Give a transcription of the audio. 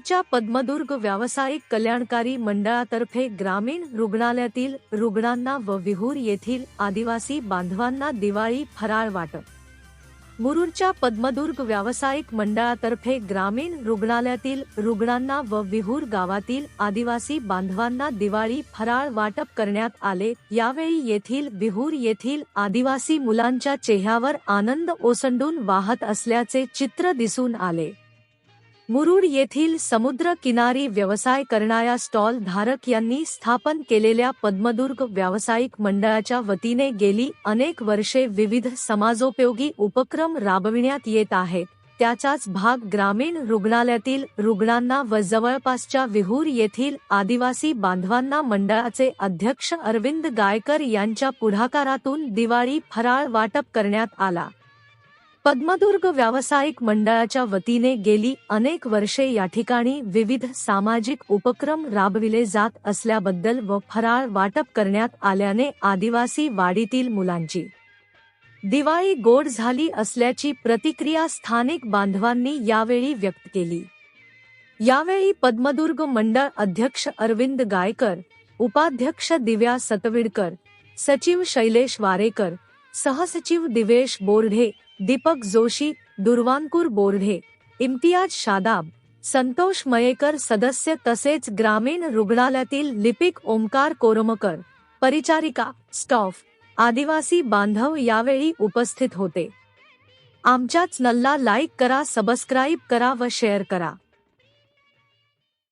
नागपूरच्या पद्मदुर्ग व्यावसायिक कल्याणकारी मंडळातर्फे ग्रामीण रुग्णालयातील रुग्णांना व विहूर येथील आदिवासी बांधवांना दिवाळी फराळ वाटप मुरुडच्या पद्मदुर्ग व्यावसायिक मंडळातर्फे ग्रामीण रुग्णालयातील रुग्णांना व विहूर गावातील आदिवासी बांधवांना दिवाळी फराळ वाटप करण्यात आले. यावेळी येथील विहूर येथील आदिवासी मुलांच्या चेहऱ्यावर आनंद ओसंडून वाहत असल्याचे चित्र दिसून आले. मुरुड येथील समुद्र किनारी व्यवसाय करणाऱ्या स्टॉल धारक यांनी स्थापन केलेल्या पद्मदुर्ग व्यावसायिक मंडळाच्या वतीने गेली अनेक वर्षे विविध समाजोपयोगी उपक्रम राबविण्यात येत आहेत. त्याचाच भाग ग्रामीण रुग्णालयातील रुग्णांना व जवळपासच्या विहूर येथील आदिवासी बांधवांना मंडळाचे अध्यक्ष अरविंद गायकर यांच्या पुढाकारातून दिवाळी फराळ वाटप करण्यात आला. पद्मदुर्ग व्यावसायिक मंडळाच्या वतीने गेली अनेक वर्षे या ठिकाणी विविध सामाजिक उपक्रम राबविले जात असल्याबद्दल व फराळ वाटप करण्यात आल्याने आदिवासी वाडीतील मुलांची दिवाळी गोड झाली असल्याची प्रतिक्रिया स्थानिक बांधवांनी यावेळी व्यक्त केली. यावेळी पद्मदुर्ग मंडळ अध्यक्ष अरविंद गायकर उपाध्यक्ष दिव्या सतविडकर सचिव शैलेश वारेकर सहसचिव दिवेश बोर्ढे दीपक जोशी दुर्वांकूर बोर्ढे इम्तियाज शादाब संतोष मयेकर सदस्य तसेच ग्रामीण रुग्णालयातील लिपिक ओमकार कोरमकर परिचारिका स्टॉफ आदिवासी बांधव यावेळी उपस्थित होते. आमच्याच नल्ला लाईक करा सबस्क्राईब करा व शेअर करा.